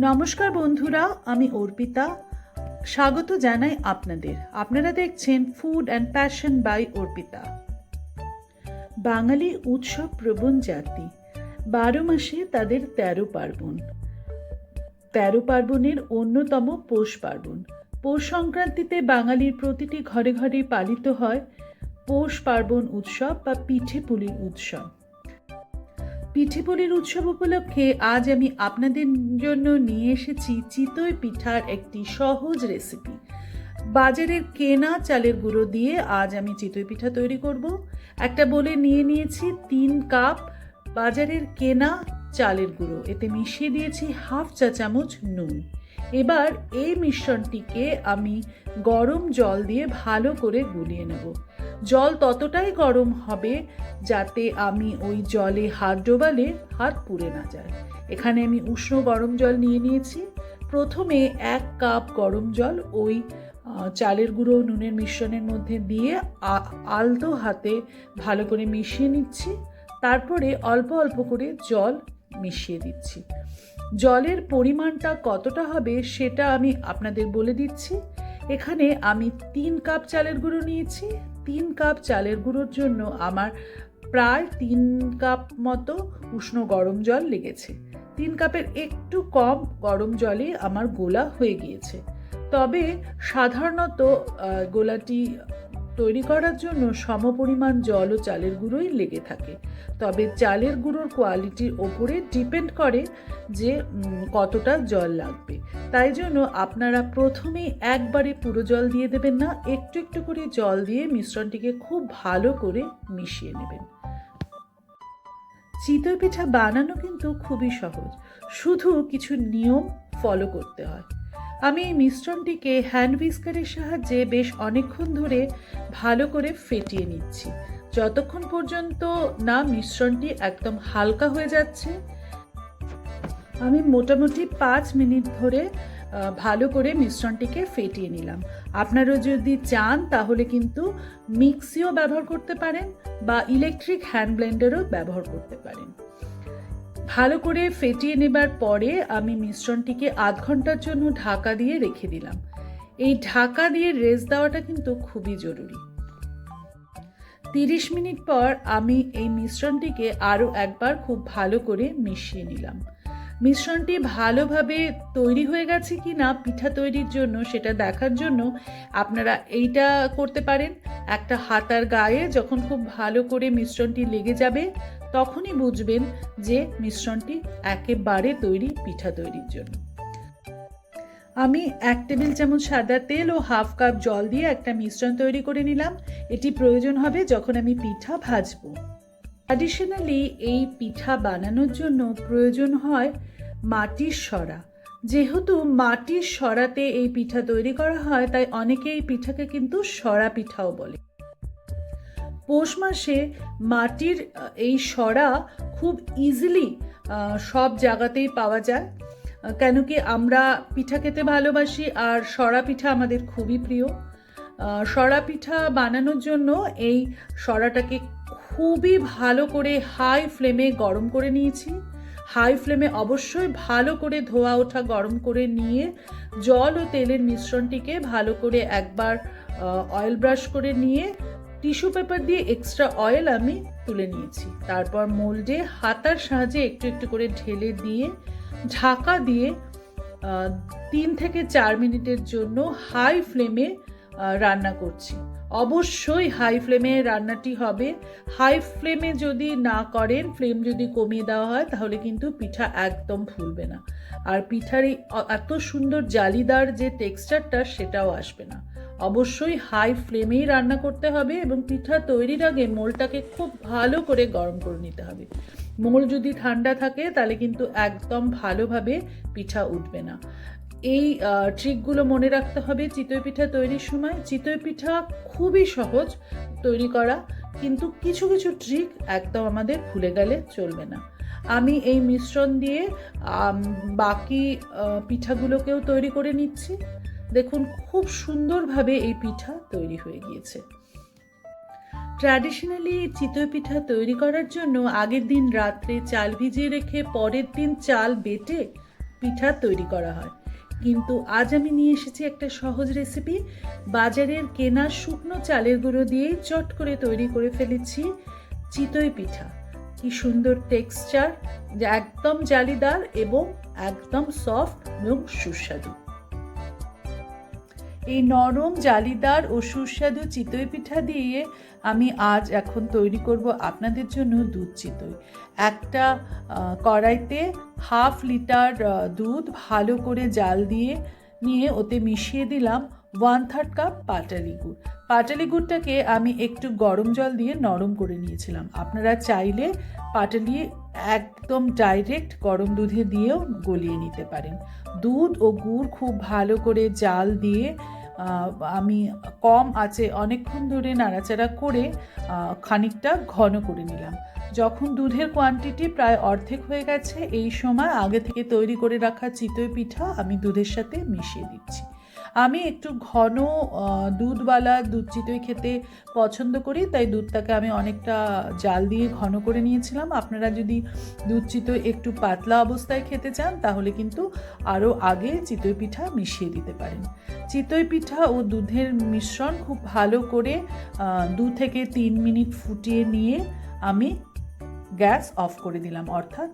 নমস্কার বন্ধুরা, আমি অর্পিতা। স্বাগত জানাই আপনাদের। আপনারা দেখছেন food and passion by Arpita. বাঙালি উৎসব প্রবণ জাতি। বারো মাসে তাদের তেরো পার্বণ। তেরো পার্বণের অন্যতম পৌষ পার্বণ। পৌষ সংক্রান্তিতে বাঙালির প্রতিটি ঘরে ঘরে পালিত হয় পৌষ পার্বণ উৎসব বা পিঠে পুলির উৎসব। পিঠেপুলির উৎসব উপলক্ষে আজ আমি আপনাদের জন্য নিয়ে এসেছি চিতই পিঠার একটি সহজ রেসিপি বাজারের কেনা চালের গুঁড়ো দিয়ে আজ আমি চিতই পিঠা তৈরি করব। একটা বলে নিয়ে নিয়েছি তিন কাপ বাজারের কেনা চালের গুঁড়ো। এতে মিশিয়ে দিয়েছি হাফ চা চামচ নুন। এবার এই মিশ্রণটিকে আমি গরম জল দিয়ে ভালো করে গুলিয়ে নেব। জল ততটাই গরম হবে যাতে আমি ওই জলে হাত ডোবালে হাত পুড়ে না যায়। এখানে আমি উষ্ণ গরম জল নিয়ে নিয়েছি। প্রথমে এক কাপ গরম জল ওই চালের গুঁড়ো, নুনের মিশ্রণের মধ্যে দিয়ে আলতো হাতে ভালো করে মিশিয়ে নিচ্ছি। তারপরে অল্প অল্প করে জল মিশিয়ে দিচ্ছি। জলের পরিমাণটা কতটা হবে সেটা আমি আপনাদের বলে দিচ্ছি। এখানে আমি তিন কাপ চালের গুঁড়ো নিয়েছি। তিন কাপ চালের গুঁড়োর জন্য আমার প্রায় তিন কাপ মতো উষ্ণ গরম জল লেগেছে। তিন কাপের একটু কম গরম জলে আমার গোলা হয়ে গিয়েছে। তবে সাধারণত গোলাটি তৈরি করার জন্য সমপরিমাণ জল ও চালের গুঁড়োই লেগে থাকে। তবে চালের গুঁড়োর কোয়ালিটির ওপরে ডিপেন্ড করে যে কতটা জল লাগবে। তাই জন্য আপনারা প্রথমেই একবারে পুরো জল দিয়ে দেবেন না, একটু একটু করে জল দিয়ে মিশ্রণটিকে খুব ভালো করে মিশিয়ে নেবেন। চিতই পিঠা বানানো কিন্তু খুবই সহজ। শুধু কিছু নিয়ম ফলো করতে হয়। আমি এই মিশ্রণটিকে হ্যান্ড হুইস্কারের সাহায্যে বেশ অনেকক্ষণ ধরে ভালো করে ফেটিয়ে নিচ্ছি। যতক্ষণ পর্যন্ত না মিশ্রণটি একদম হালকা হয়ে যাচ্ছে, আমি মোটামুটি পাঁচ মিনিট ধরে ভালো করে মিশ্রণটিকে ফেটিয়ে নিলাম। আপনারা যদি চান তাহলে কিন্তু মিক্সিও ব্যবহার করতে পারেন বা ইলেকট্রিক হ্যান্ড ব্লেন্ডারও ব্যবহার করতে পারেন। ভালো করে ফেটিয়ে নেবার পরে আমি মিশ্রণটিকে আধ ঘণ্টার জন্য ঢাকা দিয়ে রেখে দিলাম। এই ঢাকা দিয়ে রেস্ট দেওয়াটা কিন্তু খুবই জরুরি। তিরিশ মিনিট পর আমি এই মিশ্রণটিকে আরও একবার খুব ভালো করে মিশিয়ে নিলাম। মিশ্রণটি ভালোভাবে তৈরি হয়ে গেছে কি না পিঠা তৈরির জন্য সেটা দেখার জন্য আপনারা এইটা করতে পারেন। একটা হাতার গায়ে যখন খুব ভালো করে মিশ্রণটি লেগে যাবে তখনই বুঝবেন যে মিশ্রণটি একেবারে তৈরি পিঠা তৈরির জন্য। আমি এক টেবিল চামচ সাদা তেল ও হাফ কাপ জল দিয়ে একটা মিশ্রণ তৈরি করে নিলাম। এটি প্রয়োজন হবে যখন আমি পিঠা ভাজবো। ট্র্যাডিশনালি এই পিঠা বানানোর জন্য প্রয়োজন হয় মাটির সরা যেহেতু মাটির সরাতে এই পিঠা তৈরি করা হয়, তাই অনেকে এই পিঠাকে কিন্তু সরা পিঠাও বলে। পৌষ মাসে মাটির এই সরা খুব ইজিলি সব জায়গাতেই পাওয়া যায়। কেন কি আমরা পিঠা খেতে ভালোবাসি আর সরা পিঠা আমাদের খুবই প্রিয়। সরা পিঠা বানানোর জন্য এই সরাটাকে খুবই ভালো করে হাই ফ্লেমে গরম করে নিয়েছি। হাই ফ্লেমে অবশ্যই ভালো করে ধোয়া ওঠা গরম করে নিয়ে জল ও তেলের মিশ্রণটিকে ভালো করে একবার অয়েল ব্রাশ করে নিয়ে টিস্যু পেপার দিয়ে এক্সট্রা অয়েল আমি তুলে নিয়েছি। তারপর মোল্ডে হাতার সাহায্যে একটু একটু করে ঢেলে দিয়ে, ঢাকা দিয়ে তিন থেকে চার মিনিটের জন্য হাই ফ্লেমে রান্না করছি। অবশ্যই হাই ফ্লেমে রান্নাটি হবে। হাই ফ্লেমে যদি না করেন ফ্লেম যদি কমিয়ে দেওয়া হয়, তাহলে কিন্তু পিঠা একদম ফুলবে না। আর পিঠার এই এত সুন্দর জালিদার যে টেক্সচারটা সেটাও আসবে না। অবশ্যই হাই ফ্লেমেই রান্না করতে হবে এবং পিঠা তৈরির আগে মোলটাকে খুব ভালো করে গরম করে নিতে হবে। মোল যদি ঠান্ডা থাকে, তাহলে কিন্তু একদম ভালোভাবে পিঠা উঠবে না। এই ট্রিকগুলো মনে রাখতে হবে চিতই পিঠা তৈরির সময়। চিতই পিঠা খুবই সহজ তৈরি করা, কিন্তু কিছু কিছু ট্রিক একদম আমাদের ভুলে গেলে চলবে না। আমি এই মিশ্রণ দিয়ে বাকি পিঠাগুলোকেও তৈরি করে নিচ্ছি। দেখুন খুব সুন্দরভাবে এই পিঠা তৈরি হয়ে গিয়েছে। ট্র্যাডিশনালি চিতই পিঠা তৈরি করার জন্য আগের দিন রাত্রে চাল ভিজিয়ে রেখে পরের দিন চাল বেটে পিঠা তৈরি করা হয়। কিন্তু আজ আমি নিয়ে এসেছি একটা সহজ রেসিপি বাজারের কেনা শুকনো চালের গুঁড়ো দিয়েই চট করে তৈরি করে ফেলেছি চিতই পিঠা। কি সুন্দর টেক্সচার যা একদম জালিদার এবং একদম সফট এবং সুস্বাদু। এই নরম জালিদার ও সুস্বাদু চিতই পিঠা দিয়ে আমি আজ এখন তৈরি করব আপনাদের জন্য দুধ চিতই। একটা কড়াইতে হাফ লিটার দুধ ভালো করে জাল দিয়ে নিয়ে ওতে মিশিয়ে দিলাম ওয়ান থার্ড কাপ পাটালি গুড়। পাটালি গুড়টাকে আমি একটু গরম জল দিয়ে নরম করে নিয়েছিলাম। আপনারা চাইলে পাটালি একদম ডাইরেক্ট গরম দুধে দিয়েও গলিয়ে নিতে পারেন। দুধ ও গুড় খুব ভালো করে জাল দিয়ে আমি কম আছে অনেকক্ষণ ধরে নাড়াচাড়া করে খানিকটা ঘন করে নিলাম। যখন দুধের কোয়ান্টিটি প্রায় অর্ধেক হয়ে গেছে, এই সময় আগে থেকে তৈরি করে রাখা চিতই পিঠা আমি দুধের সাথে মিশিয়ে দিচ্ছি। আমি একটু ঘন দুধওয়ালা দুধ চিতই খেতে পছন্দ করি, তাই দুধটাকে আমি অনেকটা জাল দিয়ে ঘন করে নিয়েছিলাম। আপনারা যদি দুধ চিতই একটু পাতলা অবস্থায় খেতে চান, তাহলে কিন্তু আরও আগে চিতই পিঠা মিশিয়ে দিতে পারেন। চিতই পিঠা ও দুধের মিশ্রণ খুব ভালো করে দু থেকে তিন মিনিট ফুটিয়ে নিয়ে আমি গ্যাস অফ করে দিলাম, অর্থাৎ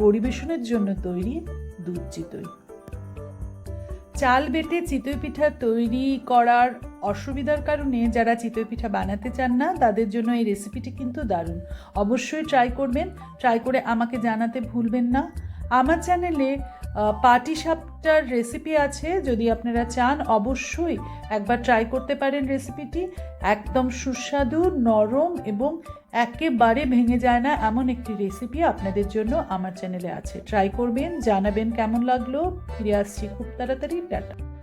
পরিবেশনের জন্য তৈরি দুধ চিতই। চাল বেটে চিতই পিঠা তৈরি করার অসুবিধার কারণে যারা চিতই পিঠা বানাতে চান না, তাদের জন্য এই রেসিপিটি কিন্তু দারুণ। অবশ্যই ট্রাই করবেন। ট্রাই করে আমাকে জানাতে ভুলবেন না। আমার চ্যানেলে পাটি সাপটার রেসিপি আছে। যদি আপনারা চান, অবশ্যই একবার ট্রাই করতে পারেন রেসিপিটি একদম সুস্বাদু, নরম এবং একেবারে ভেঙে যায় না এমন একটি রেসিপি আপনাদের জন্য আমার চ্যানেলে আছে। ট্রাই করবেন, জানাবেন কেমন লাগল। ফিরে আসছি খুব তাড়াতাড়ি, টাটা।